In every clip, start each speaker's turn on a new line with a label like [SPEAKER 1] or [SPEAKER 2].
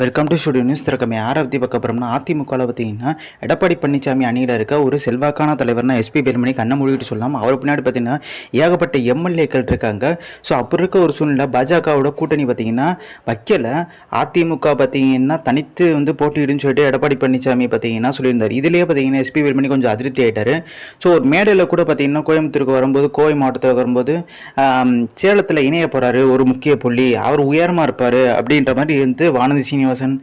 [SPEAKER 1] Welcome to studio news திறக்கமே யாரை பற்றி பார்க்க போகிறோம்னா அதிமுகவில் பார்த்தீங்கன்னா எடப்பாடி பழனிசாமி அணியில் இருக்க ஒரு செல்வாக்கான தலைவர்னா எஸ்பி வேலுமணி கண்ணை மூடிட்டு சொல்லலாம் அவர் பின்னாடி பார்த்தீங்கன்னா ஏகப்பட்ட எம்எல்ஏக்கள் இருக்காங்க. ஸோ அப்போ இருக்க ஒரு சூழ்நிலை பாஜகவோட கூட்டணி பார்த்தீங்கன்னா வைக்கல. அதிமுக பார்த்தீங்கன்னா தனித்து வந்து போட்டியிடுன்னு சொல்லிட்டு எடப்பாடி பழனிசாமி பார்த்தீங்கன்னா சொல்லியிருந்தார்? இதுலேயே பார்த்தீங்கன்னா எஸ்பி வேலுமணி கொஞ்சம் அதிருப்தி ஆகிட்டார் ஸோ ஒரு மேடையில் கூட பார்த்தீங்கன்னா கோயம்புத்தூருக்கு வரும்போது கோவை மாவட்டத்தில் வரும்போது சேலத்தில் இணைய போகிறாரு ஒரு முக்கிய புள்ளி. அவர் உயரமாக இருப்பார் அப்படின்ற மாதிரி வந்து வானதி சீனிவாசன்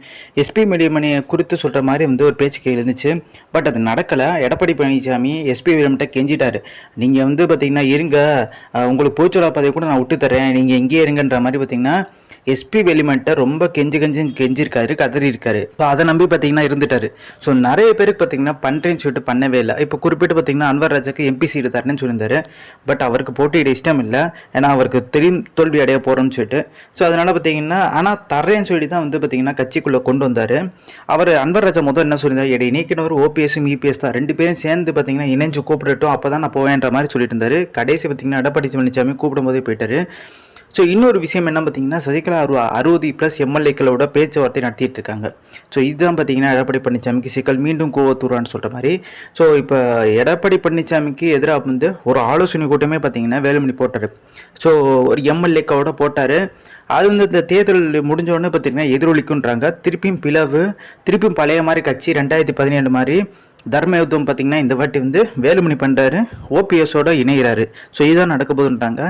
[SPEAKER 1] எஸ்பி மெடிமணியை குறித்து சொல்கிற மாதிரி வந்து ஒரு பேச்சு எழுந்துச்சு இருந்துச்சு. பட் அது நடக்கலை. எடப்பாடி பழனிசாமி எஸ்பி வேலுமட்ட கெஞ்சிட்டாரு. நீங்கள் வந்து பார்த்தீங்கன்னா இருங்க. உங்களுக்கு போச்சுடா பதவி கூட நான் விட்டு தரேன் நீங்கள் எங்கேயே இருங்கன்ற மாதிரி பார்த்தீங்கன்னா எஸ்பி வெளிமன்ட்ட ரொம்ப கெஞ்சி கெஞ்சி கெஞ்சிருக்காரு கதறி இருக்காரு ஸோ அதை நம்பி பார்த்தீங்கன்னா இருந்துட்டாரு. ஸோ நிறைய பேருக்கு பார்த்தீங்கன்னா பண்ணுறேன்னு சொல்லிட்டு பண்ணவே இல்லை. இப்போ குறிப்பிட்டு பார்த்தீங்கன்னா அன்வர் ராஜாக்கு எம்பி சீடு தரேன்னு சொல்லியிருந்தாரு. பட் அவருக்கு போட்டியிட இஷ்டம் இல்லை. ஏன்னா அவருக்கு தெரியும் தோல்வி அடைய போகிறோம்னு சொல்லிட்டு. ஸோ அதனால் பார்த்தீங்கன்னா ஆனால் தரேன்னு சொல்லி தான் வந்து பார்த்தீங்கன்னா கட்சிக்குள்ளே கொண்டு வந்தார். அவர் அன்வர் ராஜா முதல் என்ன சொல்லியிருந்தார்? எடை நீக்கினவர் ஓபிஎஸும் இபிஎஸ் தான். ரெண்டு பேரும் சேர்ந்து பார்த்தீங்கன்னா இணைஞ்சு கூப்பிடட்டும். அப்போ தான் நான் போவேன்ற மாதிரி சொல்லிட்டு இருந்தார். கடைசி பார்த்தீங்கன்னா எடப்பாடி பழனிசாமி கூப்பிடும் போதே போயிட்டாரு. ஸோ இன்னொரு விஷயம் என்ன பார்த்தீங்கன்னா சசிகலா அறு அறுபது ப்ளஸ் எம்எல்ஏக்களோட பேச்சுவார்த்தை நடத்திட்டு இருக்காங்க. ஸோ இதுதான் பார்த்தீங்கன்னா எடப்பாடி பழனிசாமிக்கு சிக்கல். மீண்டும் கோவத்தூரான்னு சொல்கிற மாதிரி. ஸோ இப்போ எடப்பாடி பழனிசாமிக்கு எதிராக வந்து ஒரு ஆலோசனை கூட்டமே பார்த்தீங்கன்னா வேலுமணி போட்டார். ஸோ ஒரு எம்எல்ஏக்களோட போட்டார். அது வந்து இந்த தேர்தல் முடிஞ்ச உடனே பார்த்தீங்கன்னா எதிரொலிக்குன்றாங்க திருப்பியும் பிளவு திருப்பியும் பழைய மாதிரி கட்சி ரெண்டாயிரத்தி பதினேழு மாதிரி தர்ம யுத்தம் பார்த்திங்கன்னா இந்த வாட்டி வந்து வேலுமணி பண்ணுறாரு ஓபிஎஸோட இணைகிறாரு ஸோ இதுதான் நடக்க போதுன்றாங்க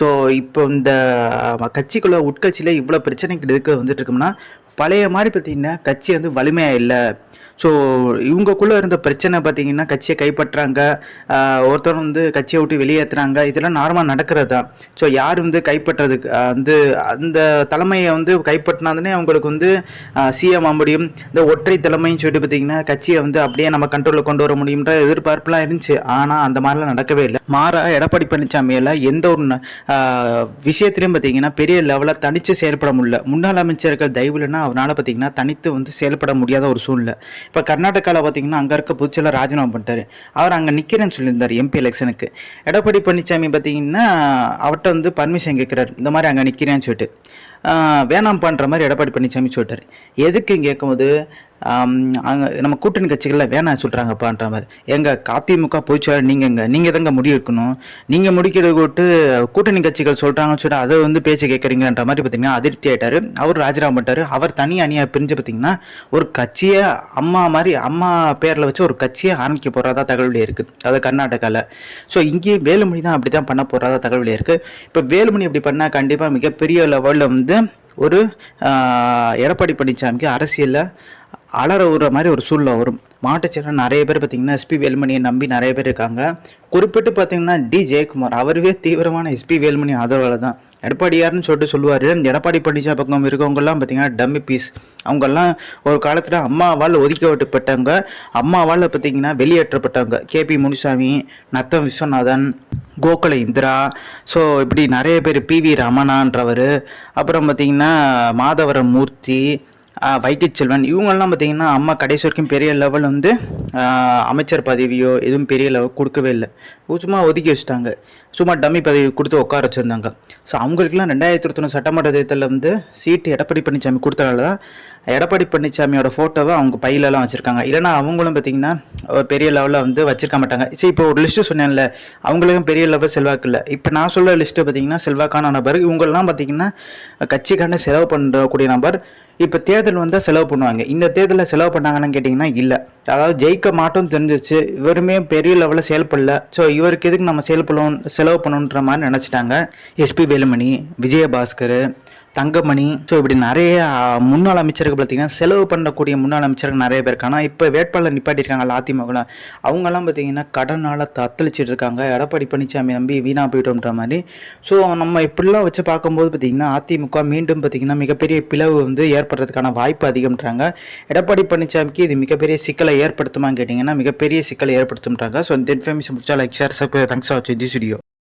[SPEAKER 1] ஸோ இப்போ இந்த கட்சிக்குள்ள உட்கட்சியில் இவ்வளோ பிரச்சனைக்கு எதுக்கு வந்துட்டு இருக்கோம்னா பழைய மாதிரி பார்த்தீங்கன்னா கட்சி வந்து வலிமையாக இல்லை. ஸோ இவங்கக்குள்ளே இருந்த பிரச்சனை பார்த்தீங்கன்னா கட்சியை கைப்பற்றுறாங்க ஆஹ் ஒருத்தர் வந்து கட்சியை விட்டு வெளியேற்றுறாங்க இதெல்லாம் நார்மலாக நடக்கிறது தான். ஸோ யார் வந்து கைப்பற்றுறதுக்கு வந்து அந்த தலைமையை வந்து கைப்பற்றினாதானே அவங்களுக்கு வந்து சிஎம் ஆக முடியும். இந்த ஒற்றை தலைமைன்னு சொல்லிட்டு பார்த்தீங்கன்னா கட்சியை வந்து அப்படியே நம்ம கண்ட்ரோலில் கொண்டு வர முடியுன்ற எதிர்பார்ப்புலாம் இருந்துச்சு. ஆனால் அந்த மாதிரிலாம் நடக்கவே இல்லை. மாறா எடப்பாடி பழனிசாமியில் எந்த ஒரு விஷயத்துலையும் விஷயத்திலையும் பார்த்தீங்கன்னா பெரிய லெவலில் தனித்து செயல்பட முடியல. முன்னாள் அமைச்சர்கள் தயவுலன்னா அவனால் பார்த்தீங்கன்னா தனித்து வந்து செயல்பட முடியாத ஒரு சூழ்நிலை. இப்போ கர்நாடகாவில் பார்த்தீங்கன்னா அங்கே இருக்க புதுச்சில் ராஜினாமா பண்ணிட்டார். அவர் அங்கே நிற்கிறேன்னு சொல்லியிருந்தார் எம்பி எலெக்ஷனுக்கு. எடப்பாடி பழனிசாமி பார்த்தீங்கன்னா அவர்கிட்ட வந்து பர்மிஷன் கேட்குறாரு இந்த மாதிரி அங்கே நிற்கிறேன்னு சொல்லிட்டு. வேணாம் பண்ணுற மாதிரி எடப்பாடி பழனிசாமி சொல்லிட்டார். எதுக்கு கேட்கும்போது அங்கே நம்ம கூட்டணி கட்சிகளில் வேணாம் சொல்கிறாங்கப்பான்ற மாதிரி. எங்கள் அதிமுக போயிச்சா நீங்கங்க நீங்கள் தாங்க முடிவெடுக்கணும் நீங்கள் முடிக்கிறது விட்டு கூட்டணி கட்சிகள் சொல்கிறாங்கன்னு சொல்லிட்டு அதை வந்து பேச்சு கேட்குறீங்கன்ற மாதிரி பார்த்தீங்கன்னா அதிருப்தி ஆகிட்டார் அவர் ராஜினாமா பண்ணிட்டார். அவர் தனி அணியாக பிரிஞ்சு பார்த்தீங்கன்னா ஒரு கட்சியை அம்மா மாதிரி அம்மா பேரில் வச்சு ஒரு கட்சியை ஆரம்பிக்க போகிறதா தகவல் இருக்குது அது கர்நாடகாவில் ஸோ இங்கேயும் வேலுமணி தான் அப்படி தான் பண்ண போகிறதா தகவல் இருக்குது இப்போ வேலுமணி அப்படி பண்ணால் கண்டிப்பாக மிகப்பெரிய லெவலில் வந்து ஒரு எடப்பாடி பழனிசாமிக்கு அரசியலில் அலற விடுற மாதிரி ஒரு சூழ்நிலை வரும். மாட்டுச்சேரன் நிறைய பேர் பார்த்தீங்கன்னா எஸ்பி வேலுமணியை நம்பி நிறைய பேர் இருக்காங்க. குறிப்பிட்டு பார்த்தீங்கன்னா டி ஜெயக்குமார் அவருவே தீவிரமான எஸ்பி வேலுமணி ஆதரவாளர் தான். எடப்பாடியார்னு சொல்லிட்டு சொல்லுவார். எடப்பாடி பழனிசாமி பக்கம் இருக்கவங்கெல்லாம் பார்த்தீங்கன்னா டம்மி பீஸ் அவங்கெல்லாம் ஒரு காலத்தில் அம்மாவால் ஒதுக்கப்பட்டவங்க அம்மாவால் பார்த்தீங்கன்னா வெளியேற்றப்பட்டவங்க கேபி முனுசாமி நத்தம் விஸ்வநாதன் கோகுல இந்திரா. ஸோ இப்படி நிறைய பேர் பிவி ரமணான்றவர். அப்புறம் பார்த்தீங்கன்னா மாதவரம் மூர்த்தி வைகைச் செல்வன் இவங்கெல்லாம் பார்த்தீங்கன்னா அம்மா கடைசி வரைக்கும் பெரிய லெவல் வந்து அமைச்சர் பதவியோ எதுவும் பெரிய லெவல் கொடுக்கவே இல்லை. சும்மா ஒதுக்கி வச்சுட்டாங்க. சும்மா டம்மி பதவி கொடுத்து உட்கார வச்சுருந்தாங்க. ஸோ அவங்களுக்குலாம் ரெண்டாயிரத்தி இருபத்தொன்று சட்டமன்ற தேர்தலில் வந்து சீட்டு எடப்பாடி பழனிசாமி கொடுத்தனால தான் எடப்பாடி பழனிசாமியோட ஃபோட்டோவை அவங்க பையிலலாம் வச்சுருக்காங்க. இல்லைனா அவங்களும் பார்த்தீங்கன்னா பெரிய லெவலில் வந்து வச்சிருக்க மாட்டாங்க. சரி இப்போ ஒரு லிஸ்ட்டு சொன்னேன்ல அவங்களுக்கும் பெரிய லெவல் செல்வாக்கு இல்லை. இப்போ நான் சொல்கிற லிஸ்ட்டு பார்த்தீங்கன்னா செல்வாக்கான நபர். இவங்கெல்லாம் பார்த்தீங்கன்னா கட்சிக்கான செலவு பண்ணக்கூடிய நபர். இப்போ தேர்தல் வந்தால் செலவு பண்ணுவாங்க. இந்த தேர்தலில் செலவு பண்ணாங்கன்னு கேட்டிங்கன்னா இல்லை. அதாவது ஜெயிக்க மாட்டோம்னு தெரிஞ்சிச்சு இவருமே பெரிய லெவலில் செயல்படல. ஸோ இவருக்கு எதுக்கு நம்ம செயல்படணும் செலவு பண்ணணுன்ற மாதிரி நினச்சிட்டாங்க. எஸ்பி வேலுமணி விஜயபாஸ்கர் தங்கமணி. ஸோ இப்படி நிறைய முன்னாள் அமைச்சருக்கு பார்த்தீங்கன்னா செலவு பண்ணக்கூடிய முன்னாள் அமைச்சர்கள் நிறைய பேர் இருக்காங்க. ஆனால் இப்போ வேட்பாளர் நிப்பாட்டியிருக்காங்க அதிமுகவில் அவங்கெல்லாம் பார்த்தீங்கன்னா கடனால் தத்தளிச்சிட்டு இருக்காங்க. எடப்பாடி பழனிசாமி நம்பி வீணா போயிட்டோம்ன்ற மாதிரி. ஸோ நம்ம இப்படிலாம் வச்சு பார்க்கும்போது பார்த்தீங்கன்னா அதிமுக மீண்டும் பார்த்தீங்கன்னா மிகப்பெரிய பிளவு வந்து ஏற்படுறதுக்கான வாய்ப்பு அதிகம்ன்றாங்க. எடப்பாடி பழனிசாமிக்கு இது மிகப்பெரிய சிக்கலை ஏற்படுத்துமான்னு கேட்டிங்கன்னா மிகப்பெரிய சிக்கலை ஏற்படுத்தும்ன்றாங்க. ஸோ இந்த இன்ஃபர்மேஷன் முடிச்சா லைக் ஷேர் சப் தேங்க்ஸ் ஆச்சு வாட்சிங் தி